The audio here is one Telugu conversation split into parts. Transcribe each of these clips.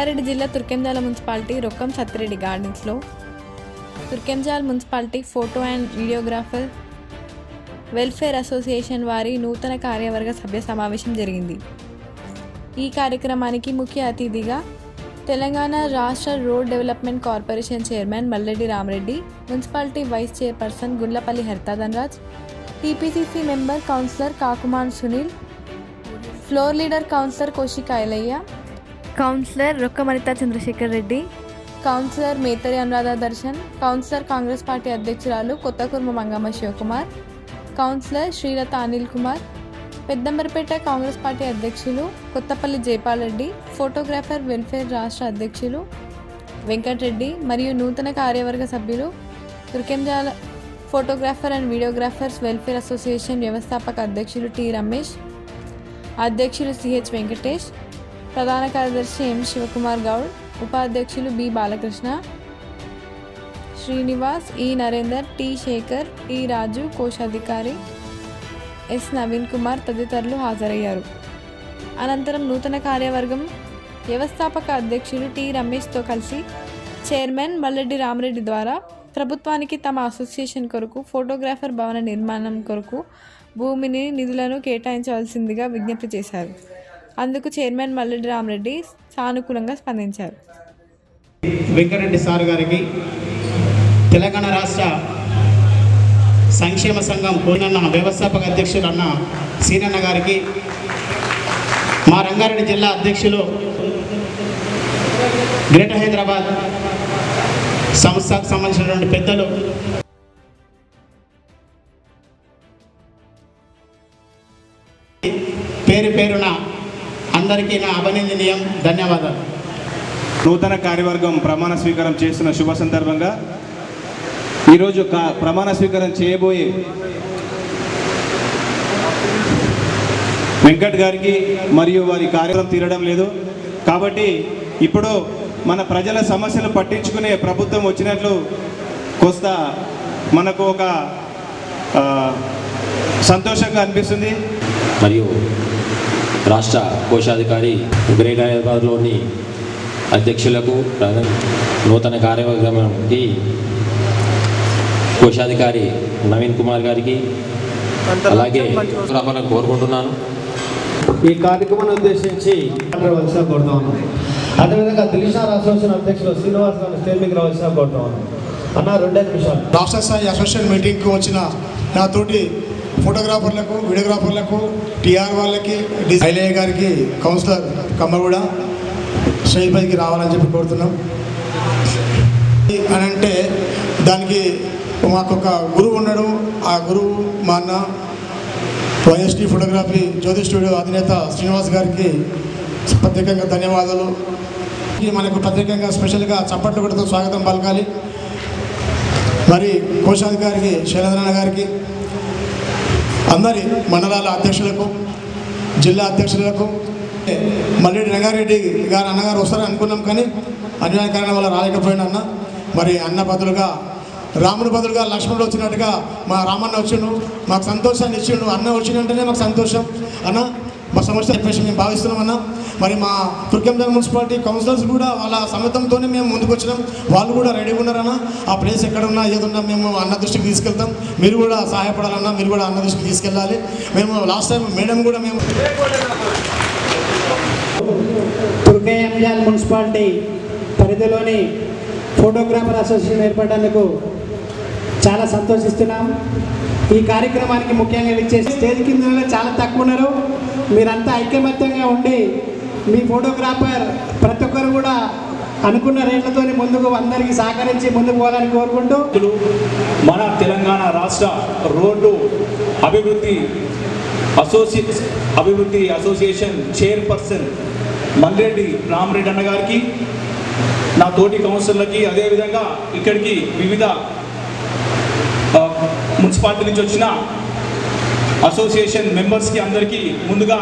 రంగారెడ్డి జిల్లా తుర్కెంజాల మున్సిపాలిటీ రొక్కం సత్తిరెడ్డి గార్డెన్స్లో. Turkenjal municipality photo and videographer welfare association వారి నూతన కార్యవర్గ సభ్య సమావేశం జరిగింది. ఈ కార్యక్రమానికి ముఖ్య అతిథిగా తెలంగాణ రాష్ట్ర road development corporation chairman Malreddy Ramareddy municipality vice chairperson Gundlapalli Harithadhanaraj TPCC member councillor Kakuman Sunil floor leader councillor Koshi Kailaiah councillor Rokkamanitha Chandrashekar Reddy. Councillor Methari Anuradha Darshan. Councillor Congress party అధ్యక్షురాలు కొత్తకుర్మ మంగమ్మ శివకుమార్. కౌన్సిలర్ శ్రీలత అనిల్ కుమార్. పెద్దంబరపేట కాంగ్రెస్ పార్టీ అధ్యక్షులు కొత్తపల్లి జైపాల్ రెడ్డి. ఫోటోగ్రాఫర్ వెల్ఫేర్ రాష్ట్ర అధ్యక్షులు వెంకటరెడ్డి మరియు నూతన కార్యవర్గ సభ్యులు Turkenjal photographer and videographers welfare association వ్యవస్థాపక అధ్యక్షులు టి రమేష్ అధ్యక్షులు సిహెచ్ వెంకటేష్ ప్రధాన కార్యదర్శి ఎం శివకుమార్ గౌడ్ ఉపాధ్యక్షులు B Balakrishna Srinivas E Narender T Shekar T Raju కోశాధికారి ఎస్ నవీన్ కుమార్ తదితరులు హాజరయ్యారు. అనంతరం నూతన కార్యవర్గం వ్యవస్థాపక అధ్యక్షులు టి రమేష్తో కలిసి చైర్మన్ మల్లెడ్డి రామరెడ్డి ద్వారా ప్రభుత్వానికి తమ అసోసియేషన్ కొరకు ఫోటోగ్రాఫర్ భవన నిర్మాణం కొరకు భూమిని నిధులను కేటాయించవలసిందిగా విజ్ఞప్తి చేశారు. అందుకు చైర్మన్ మల్లెడ్డి రామరెడ్డి సానుకూలంగా స్పందించారు. వెంకరెడ్డి సార్ గారికి తెలంగాణ రాష్ట్ర సంక్షేమ సంఘం కోనన్న వ్యవస్థాపక అధ్యక్షుడు అన్న సీనన్న గారికి మా రంగారెడ్డి జిల్లా అధ్యక్షులు గ్రేటర్ హైదరాబాద్ సంస్థకు సంబంధించినటువంటి పెద్దలు. పేరు పేరున అందరికీ నా అభినందనీయం. ధన్యవాదాలు. నూతన కార్యవర్గం ప్రమాణ స్వీకారం చేస్తున్న శుభ సందర్భంగా ఈరోజు కా ప్రమాణ స్వీకారం చేయబోయే వెంకట్ గారికి మరియు వారి కార్యక్రమం తీరడం లేదు. కాబట్టి ఇప్పుడు మన ప్రజల సమస్యలు పట్టించుకునే ప్రభుత్వం వచ్చినట్లు కొంత మనకు ఒక ఆ, సంతోషంగా అనిపిస్తుంది. మరియు రాష్ట్ర కోశాధికారి గ్రేట్ హైదరాబాద్లోని అధ్యక్షులకు ప్రధాన నూతన కార్యవర్గంకి కోశాధికారి నవీన్ కుమార్ గారికి అలాగే రావాలని కోరుకుంటున్నాను. ఈ కార్యక్రమాన్ని ఉద్దేశించి మాట్లాడవలసిన కోరుతా ఉన్నాం. అదేవిధంగా దిలీషార్ అసోసియేషన్ అధ్యక్షులు శ్రీనివాస్ గారు స్టేజ్ మీకు రావాల్సిన కోరుతా అన్న రెండే నిమిషాలు. రాష్ట్ర స్థాయి అసోసియేషన్ మీటింగ్కి వచ్చిన నాతోటి ఫోటోగ్రాఫర్లకు వీడియోగ్రాఫర్లకు టీఆర్ వాళ్ళకి ఐలయ్య గారికి కౌన్సిలర్ కమ్మగూడ స్టేజ్ పైకి రావాలని చెప్పి కోరుతున్నాం. అని అంటే దానికి మాకు ఒక గురువు ఉన్నాడు ఆ గురువు మా అన్న వైఎస్టీ ఫోటోగ్రఫీ జ్యోతి స్టూడియో అధినేత శ్రీనివాస్ గారికి ప్రత్యేకంగా ధన్యవాదాలు. మనకు ప్రత్యేకంగా స్పెషల్గా చప్పట్లు కొడుతూ స్వాగతం పలకాలి. మరి కోశాధికారికి శైలేంద్రనాథ్ గారికి అందరి మండలాల అధ్యక్షులకు జిల్లా అధ్యక్షులకు మల్లెడ్డి రంగారెడ్డి గారు అన్నగారు వస్తారని అనుకున్నాం కానీ అన్యాయ కారణం వల్ల రాలేకపోయిన అన్న. మరి అన్న బదులుగా రాముడు బదులుగా లక్ష్మణుడు వచ్చినట్టుగా మా రామన్న వచ్చిండు మాకు సంతోషాన్ని ఇచ్చిండు అన్న వచ్చిందంటేనే మాకు సంతోషం. అన్న మా సమస్య చెప్పేసి మేము భావిస్తున్నామన్నా. మరి మా తుర్కెంజల్ మున్సిపాలిటీ కౌన్సిలర్స్ కూడా వాళ్ళ సమ్మతంతోనే మేము ముందుకు వచ్చినాం. వాళ్ళు కూడా రెడీగా ఉన్నారన్నా. ఆ ప్లేస్ ఎక్కడున్నా ఏదున్నా మేము అన్న దృష్టికి తీసుకెళ్తాం. మీరు కూడా సహాయపడాలన్నా మీరు కూడా అన్న దృష్టికి తీసుకెళ్ళాలి. మేము లాస్ట్ టైం మేడం కూడా మేము తుర్కేయంజాల్ మున్సిపాలిటీ పరిధిలోని ఫోటోగ్రాఫర్ అసోసియేషన్ ఏర్పడేందుకు చాలా సంతోషిస్తున్నాం. ఈ కార్యక్రమానికి ముఖ్యంగా ఇచ్చేసి స్టేజ్ కింద చాలా తక్కువ ఉన్నారు. మీరంతా ఐక్యమత్యంగా ఉండి మీ ఫోటోగ్రాఫర్ ప్రతి ఒక్కరు కూడా అనుకున్న రేట్లతో ముందుకు అందరికీ సహకరించి ముందుకు పోవాలని కోరుకుంటూ మన తెలంగాణ రాష్ట్ర రోడ్డు అభివృద్ధి అసోసియే అభివృద్ధి అసోసియేషన్ చైర్పర్సన్ మల్రెడ్డి రామరెడ్డి అన్న గారికి నా తోటి కౌన్సిలర్లకి అదేవిధంగా ఇక్కడికి వివిధ మున్సిపాలిటీ నుంచి వచ్చిన అసోసియేషన్ మెంబర్స్కి అందరికీ ముందుగా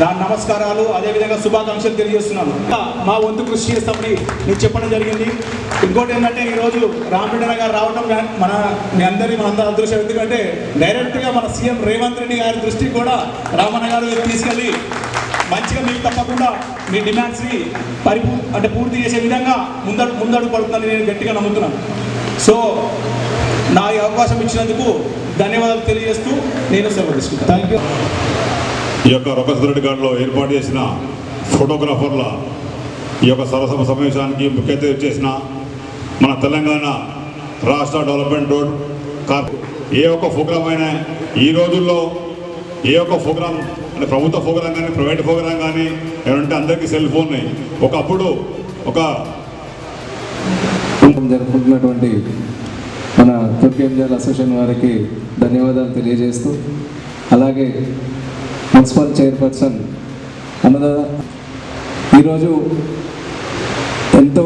దాని నమస్కారాలు అదేవిధంగా శుభాకాంక్షలు తెలియజేస్తున్నాను. ఇంకా మా వంతు కృషి చేస్తామని నేను చెప్పడం జరిగింది. ఇంకోటి ఏంటంటే ఈరోజు రామరెడ్డి గారు రావడం మన మీ అందరి మన అందరి అదృష్టం. ఎందుకంటే డైరెక్ట్గా మన సీఎం రేవంత్ రెడ్డి గారి దృష్టికి కూడా రామన్న గారు తీసుకెళ్ళి మంచిగా మీకు తప్పకుండా మీ డిమాండ్స్ని పరిపూ అంటే పూర్తి చేసే విధంగా ముందడు ముందడుగు పడుతుందని నేను గట్టిగా నమ్ముతున్నాను. సో నా ఈ అవకాశం ఇచ్చినందుకు ధన్యవాదాలు తెలియజేస్తూ నేను సెలవు తీసుకుంటాను. థ్యాంక్ యూ ఈ యొక్క రొక్కసరెడ్డి గారిలో ఏర్పాటు చేసిన ఫోటోగ్రాఫర్ల ఈ యొక్క సరసమ సమావేశానికి ముఖ్య అతిథి చేసిన మన తెలంగాణ రాష్ట్ర డెవలప్మెంట్ రోడ్ కార్ ఏ ఒక్క ప్రోగ్రామ్ అయినా ఈ రోజుల్లో ఏ ఒక్క ప్రోగ్రామ్ అంటే ప్రభుత్వ ప్రోగ్రామ్ కానీ ప్రైవేట్ ప్రోగ్రామ్ కానీ ఏమంటే అందరికీ సెల్ ఫోన్ ఒకప్పుడు ఒక జరుపుకుంటున్నటువంటి మన తుర్కి ఎంజాల్ అసోసియేషన్ వారికి ధన్యవాదాలు తెలియజేస్తూ అలాగే మున్సిపల్ చైర్పర్సన్ అన్నదా ఈరోజు ఎంతో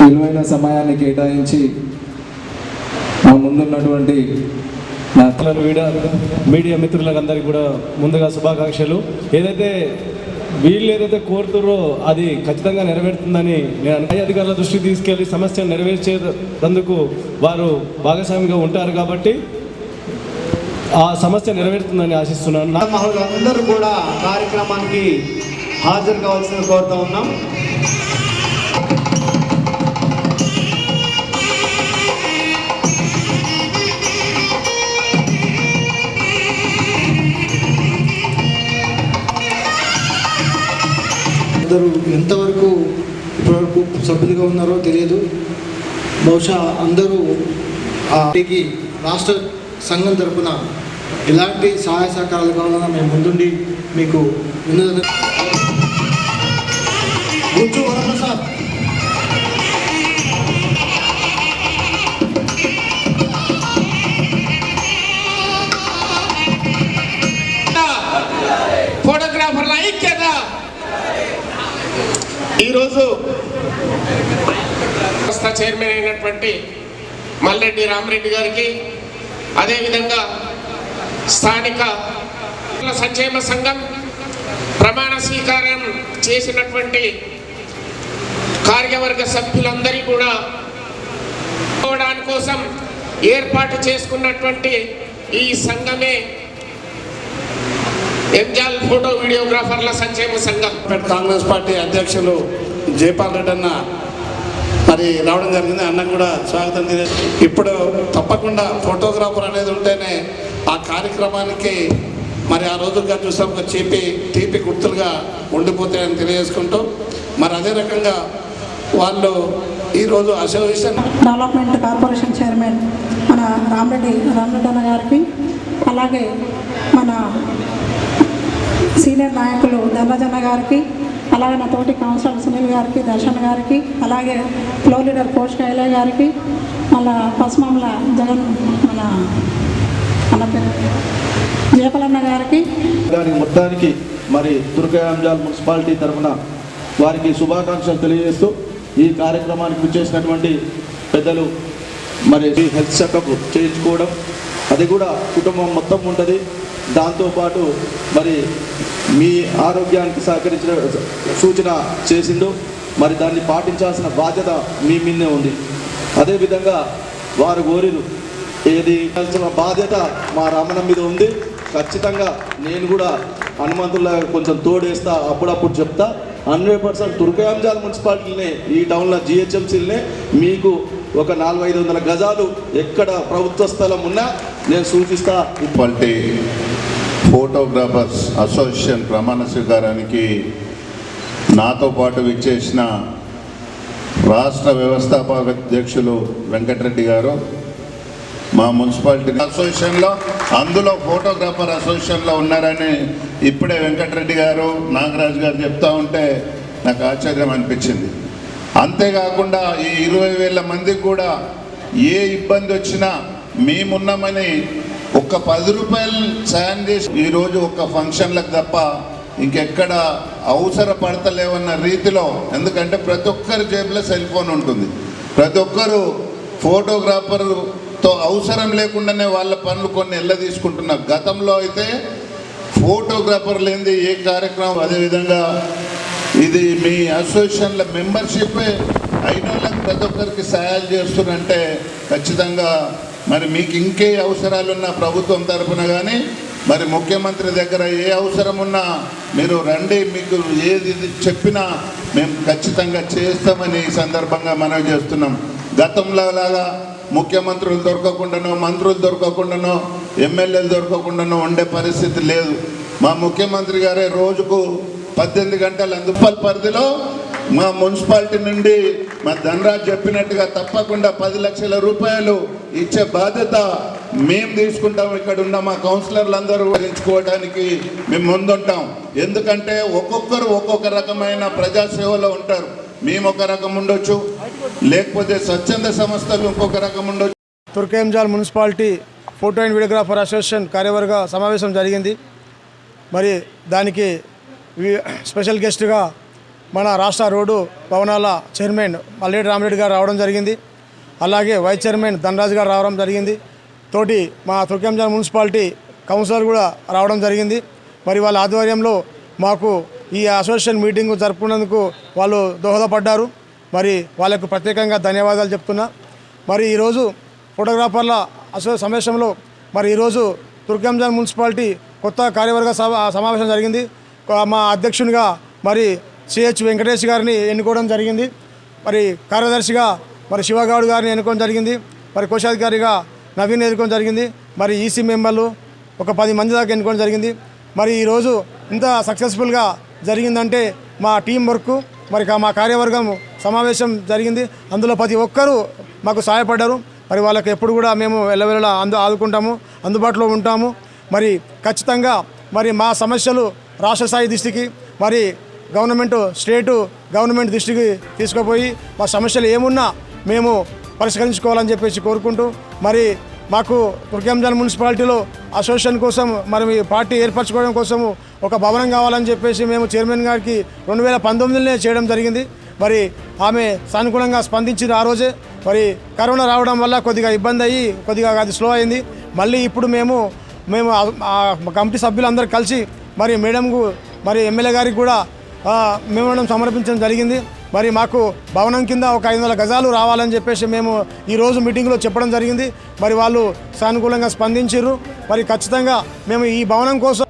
విలువైన సమయాన్ని కేటాయించి మా ముందున్నటువంటి నా మీడియా మీడియా మిత్రులందరికీ కూడా ముందుగా శుభాకాంక్షలు. ఏదైతే వీళ్ళు ఏదైతే కోరుతుర్రో అది ఖచ్చితంగా నెరవేరుతుందని నేను పై అధికారుల దృష్టికి తీసుకెళ్ళి సమస్యను నెరవేర్చేందుకు వారు భాగస్వామిగా ఉంటారు కాబట్టి ఆ సమస్య నెరవేరుతుందని ఆశిస్తున్నాను. నా మహిళలందరూ కూడా కార్యక్రమానికి హాజరు కావాల్సిన కోరుతా ఉన్నాం. అందరూ ఎంతవరకు ఇప్పటివరకు సభ్యులుగా ఉన్నారో తెలియదు. బహుశా అందరూ ఆ పార్టీకి రాష్ట్ర సంఘం తరపున ఎలాంటి సహాయ సహకారాలు కావాలన్నా మేము ముందుండి మీకు వినోదన ఈరోజు సంస్థ చైర్మన్ అయినటువంటి మల్లెడ్డి రామరెడ్డి గారికి అదేవిధంగా స్థానిక సంక్షేమ సంఘం ప్రమాణ స్వీకారం చేసినటువంటి కార్యవర్గ సభ్యులందరి కూడా పోవడాని కోసం ఏర్పాటు చేసుకున్నటువంటి ఈ సంఘమే ఎంజాల్ ఫోటో వీడియోగ్రాఫర్ల సంక్షేమ సంఘం. కాంగ్రెస్ పార్టీ అధ్యక్షులు జయపాల్ రెడ్డి అన్న మరి రావడం జరిగింది. అన్న కూడా స్వాగతం ఇప్పుడు తప్పకుండా ఫోటోగ్రాఫర్ అనేది ఉంటేనే ఆ కార్యక్రమానికి మరి ఆ రోజుగా చూసాం ఒక చీపి తీపి గుర్తులుగా ఉండిపోతాయని తెలియజేసుకుంటూ మరి అదే రకంగా వాళ్ళు ఈరోజు అసోసియేషన్ డెవలప్మెంట్ కార్పొరేషన్ చైర్మన్ మన రామరెడ్డి రామరెడ్డి అన్న గారికి అలాగే మన సీనియర్ నాయకులు ధనరాజన్న గారికి అలాగే నా తోటి కౌన్సిలర్ సునీల్ గారికి దర్శన్ గారికి అలాగే ఫ్లో లీడర్ కోచ్ కైలే గారికి మళ్ళా పసుమామల జగన్ మన మన పేరు జయపలన్న గారికి. దానికి మొత్తానికి మరి దుర్గాంజాల్ మున్సిపాలిటీ తరఫున వారికి శుభాకాంక్షలు తెలియజేస్తూ ఈ కార్యక్రమానికి చేసినటువంటి పెద్దలు మరి హెల్త్ చెకప్ చేయించుకోవడం అది కూడా కుటుంబం మొత్తం ఉంటుంది. దాంతోపాటు మరి మీ ఆరోగ్యానికి సహకరించిన సూచన చేసిండు. మరి దాన్ని పాటించాల్సిన బాధ్యత మీ మీదే ఉంది. అదేవిధంగా వారు కోరిరు ఏది బాధ్యత మా రమణ మీద ఉంది. ఖచ్చితంగా నేను కూడా హనుమంతుల్లా కొంచెం తోడేస్తా అప్పుడప్పుడు చెప్తా. హండ్రెడ్ పర్సెంట్ తుర్కయాంజాల్ మున్సిపాలిటీనే ఈ టౌన్లో జిహెచ్ఎంసీలనే మీకు ఒక నాలుగు ఐదు వందల గజాలు ఎక్కడ ప్రభుత్వ స్థలం ఉన్నా నేను సూచిస్తా. మున్సిపాలిటీ ఫోటోగ్రాఫర్స్ అసోసియేషన్ ప్రమాణ స్వీకారానికి నాతో పాటు విచ్చేసిన రాష్ట్ర వ్యవస్థాపక అధ్యక్షులు వెంకటరెడ్డి గారు మా మున్సిపాలిటీ అసోసియేషన్లో అందులో ఫోటోగ్రాఫర్ అసోసియేషన్లో ఉన్నారని ఇప్పుడే వెంకటరెడ్డి గారు నాగరాజు గారు చెప్తా ఉంటే నాకు ఆశ్చర్యం అనిపించింది. అంతేకాకుండా ఈ ఇరవై వేల మందికి కూడా ఏ ఇబ్బంది వచ్చినా మేమున్నామని ఒక్క పది రూపాయలు సాయం చేసి ఈరోజు ఒక ఫంక్షన్లకు తప్ప ఇంకెక్కడ అవసరపడతలేవన్న రీతిలో ఎందుకంటే ప్రతి ఒక్కరి జేబులో సెల్ ఫోన్ ఉంటుంది. ప్రతి ఒక్కరు ఫోటోగ్రాఫర్తో అవసరం లేకుండానే వాళ్ళ పనులు కొన్ని ఎల్ల తీసుకుంటున్నారు గతంలో అయితే ఫోటోగ్రాఫర్ లేనిది ఏ కార్యక్రమం అదేవిధంగా ఇది మీ అసోసియేషన్ల మెంబర్షిప్ అయిన వాళ్ళకి ప్రతి ఒక్కరికి సహాయాలు చేస్తున్నంటే ఖచ్చితంగా మరి మీకు ఇంకే అవసరాలున్న ప్రభుత్వం తరఫున కానీ మరి ముఖ్యమంత్రి దగ్గర ఏ అవసరం ఉన్నా మీరు రండి మీకు ఏది చెప్పినా మేము ఖచ్చితంగా చేస్తామని ఈ సందర్భంగా మనవి చేస్తున్నాం. గతంలో లాగా ముఖ్యమంత్రులు దొరకకుండానో మంత్రులు దొరకకుండానో ఎమ్మెల్యేలు దొరకకుండానో ఉండే పరిస్థితి లేదు. మా ముఖ్యమంత్రి గారే రోజుకు పద్దెనిమిది గంటల అందుపల్ పరిధిలో మా మున్సిపాలిటీ నుండి మా ధనరాజ్ చెప్పినట్టుగా తప్పకుండా పది లక్షల రూపాయలు ఇచ్చే బాధ్యత మేము తీసుకుంటాం. ఇక్కడ ఉన్న మా కౌన్సిలర్లు అందరూ వహించుకోవడానికి మేము ముందుంటాం. ఎందుకంటే ఒక్కొక్కరు ఒక్కొక్క రకమైన ప్రజాసేవలో ఉంటారు. మేము ఒక రకం ఉండొచ్చు. లేకపోతే స్వచ్ఛంద సంస్థలు ఇంకొక రకం ఉండొచ్చు. Turkayamjal municipality photo and videographer association కార్యవర్గ సమావేశం జరిగింది. మరి దానికి స్పెషల్ గెస్ట్గా మన రాష్ట్ర రోడ్డు భవనాల చైర్మన్ మల్లేటి రామిరెడ్డి గారు రావడం జరిగింది. అలాగే వైస్ చైర్మన్ ధనరాజు గారు రావడం జరిగింది. తోటి మా తుర్కంజాన్ మున్సిపాలిటీ కౌన్సిలర్ కూడా రావడం జరిగింది. మరి వాళ్ళ ఆధ్వర్యంలో మాకు ఈ అసోసియేషన్ మీటింగ్ జరుపుకున్నందుకు వాళ్ళు దోహదపడ్డారు. మరి వాళ్ళకు ప్రత్యేకంగా ధన్యవాదాలు చెప్తున్నా. మరి ఈరోజు ఫోటోగ్రాఫర్ల అసో సమావేశంలో మరి ఈరోజు తుర్కంజాన్ మున్సిపాలిటీ కొత్త కార్యవర్గ సమావేశం జరిగింది. మా అధ్యక్షునిగా మరి సిహెచ్ వెంకటేష్ గారిని ఎన్నుకోవడం జరిగింది. మరి కార్యదర్శిగా మరి శివగౌడ్ గారిని ఎన్నుకోవడం జరిగింది. మరి కోశాధికారిగా నవీన్ ఎన్నుకోవడం జరిగింది. మరి ఈసీ మెంబర్లు ఒక పది మంది దాకా ఎన్నుకోవడం జరిగింది. మరి ఈరోజు ఇంత సక్సెస్ఫుల్గా జరిగిందంటే మా టీం వర్క్ మరి మా కార్యవర్గం సమావేశం జరిగింది. అందులో ప్రతి ఒక్కరూ మాకు సహాయపడ్డారు. మరి వాళ్ళకి ఎప్పుడు కూడా మేము వెళ్ళవెళ్ళ అందు ఆదుకుంటాము అందుబాటులో ఉంటాము. మరి ఖచ్చితంగా మరి మా సమస్యలు రాష్ట్ర స్థాయి దృష్టికి మరి గవర్నమెంట్ స్టేటు గవర్నమెంట్ దృష్టికి తీసుకుపోయి మా సమస్యలు ఏమున్నా మేము పరిష్కరించుకోవాలని చెప్పేసి కోరుకుంటూ మరి మాకు తుర్కంజాన్ మున్సిపాలిటీలో అసోసియేషన్ కోసం మరి మీ పార్టీ ఏర్పరచుకోవడం కోసం ఒక భవనం కావాలని చెప్పేసి మేము చైర్మన్ గారికి రెండు వేల పంతొమ్మిదిలోనే చేయడం జరిగింది. మరి ఆమె సానుకూలంగా స్పందించింది ఆ రోజే. మరి కరోనా రావడం వల్ల కొద్దిగా ఇబ్బంది అయ్యి కొద్దిగా అది స్లో అయింది. మళ్ళీ ఇప్పుడు మేము మేము కమిటీ సభ్యులందరూ కలిసి మరి మేడంకు మరి ఎమ్మెల్యే గారికి కూడా మేము సమర్పించడం జరిగింది. మరి మాకు భవనం కింద ఒక ఐదు వందల గజాలు రావాలని చెప్పేసి మేము ఈరోజు మీటింగ్లో చెప్పడం జరిగింది. మరి వాళ్ళు సానుకూలంగా స్పందించారు మరి ఖచ్చితంగా మేము ఈ భవనం కోసం